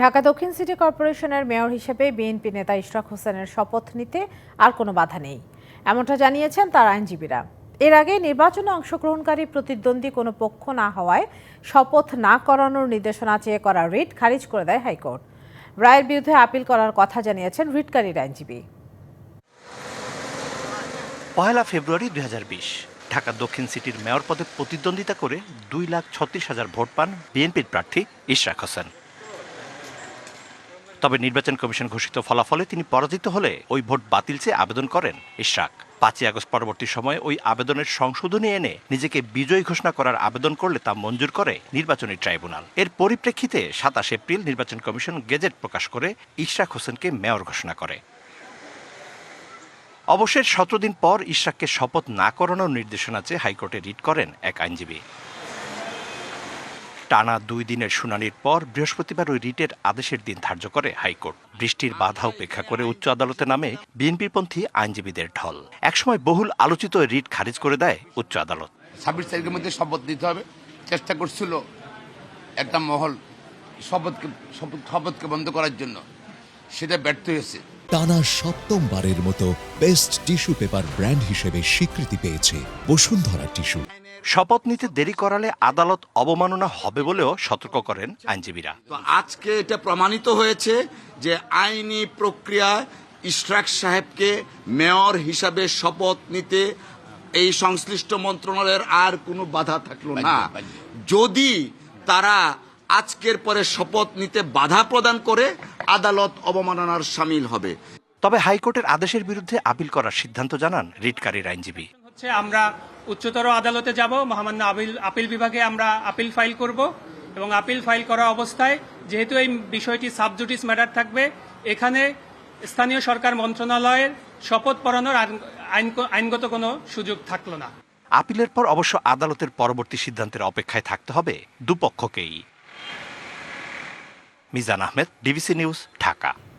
ঢাকা দক্ষিণ সিটি কর্পোরেশনের মেয়র হিসেবে বিএনপি নেতা ইশরাক হোসেনের শপথ নিতে আর কোনো বাধা নেই। এমনটা জানিয়েছেন তার আইনজীবীরা। এর আগে নির্বাচনে অংশগ্রহণকারী প্রতিদ্বন্দ্বী কোনো পক্ষ না হওয়ায় শপথ না করানোর নির্দেশনা চেয়ে করা রিট খারিজ করে দেয় হাইকোর্ট। রায়ের বিরুদ্ধে আপিল করার কথা জানিয়েছেন রিটকারীর আইনজীবী। পয়লা ফেব্রুয়ারি দু হাজার বিশ, ঢাকা দক্ষিণ সিটির মেয়র পদে প্রতিদ্বন্দ্বিতা করে দুই লাখ ছত্রিশ হাজার ভোট পান বিএনপির প্রার্থী ইশরাক হোসেন। তবে নির্বাচন কমিশন ঘোষিত ফলাফলে তিনি পরাজিত হলে ওই ভোট বাতিল চেয়ে আবেদন করেন ইশরাক। পাঁচই আগস্ট পরবর্তী সময়ে ওই আবেদনের সংশোধনী এনে নিজেকে বিজয়ী ঘোষণা করার আবেদন করলে তা মঞ্জুর করে নির্বাচনী ট্রাইব্যুনাল। এর পরিপ্রেক্ষিতে সাতাশ এপ্রিল নির্বাচন কমিশন গেজেট প্রকাশ করে ইশরাক হোসেনকে মেয়র ঘোষণা করে। অবশ্যই সতেরো দিন পর ইশরাককে শপথ না করানোর নির্দেশনা চেয়ে হাইকোর্টে রিট করেন এক আইনজীবী। টানা দুই দিনের শুনানির পর বৃহস্পতিবার ওই রিটের আদেশের দিন ধার্য করে হাইকোর্ট। বৃষ্টির বাধা উপেক্ষা করে উচ্চ আদালতে নামে বিএনপিপন্থী আইনজীবীদের ঢল। একসময় বহুল আলোচিত রিট খারিজ করে দেয় উচ্চ আদালত। ছাব্বিশ তারিখের মধ্যে শপথ নিতে হবে। চেষ্টা করছিল একটা মহল শপথকে শপথকে বন্ধ করার জন্য। সেটা ব্যর্থ হয়েছে। টানা সপ্তমবারের মতো বেস্ট টিস্যু পেপার ব্র্যান্ড হিসেবে স্বীকৃতি পেয়েছে বসুন্ধরা টিস্যু শপথ নিতে দেরি করালে আদালত অবমাননা হবে বলেও সতর্ক করেন আইনজীবীরা। তো আজকে এটা প্রমাণিত হয়েছে যে আইনি প্রক্রিয়া ইশরাক সাহেবকে মেয়র হিসাবে শপথ নিতে এই সংশ্লিষ্ট মন্ত্রণালয়ের আর কোনো বাধা থাকল না। যদি তারা আজকের পরে শপথ নিতে বাধা প্রদান করে আদালত অবমাননার সামিল হবে। তবে হাইকোর্টের আদেশের বিরুদ্ধে আপিল করার সিদ্ধান্ত জানান রিটকারীর আইনজীবী। হচ্ছে আমরা উচ্চতর আদালতে যাব মহামান্য আপিল আপিল বিভাগে আমরা আপিল ফাইল করব এবং আপিল ফাইল করা অবস্থায় যেহেতু এই বিষয়টি সাবজুডিস ম্যাটার থাকবে এখানে স্থানীয় সরকার মন্ত্রণালয়ের শপথ পড়ানোর আইন- আইন- আইনগত কোনো সুযোগ থাকল না। আপিলের পর অবশ্য আদালতের পরবর্তী সিদ্ধান্তের অপেক্ষায় থাকতে হবে দুপক্ষকেই। Mizan Ahmed DBC news Dhaka.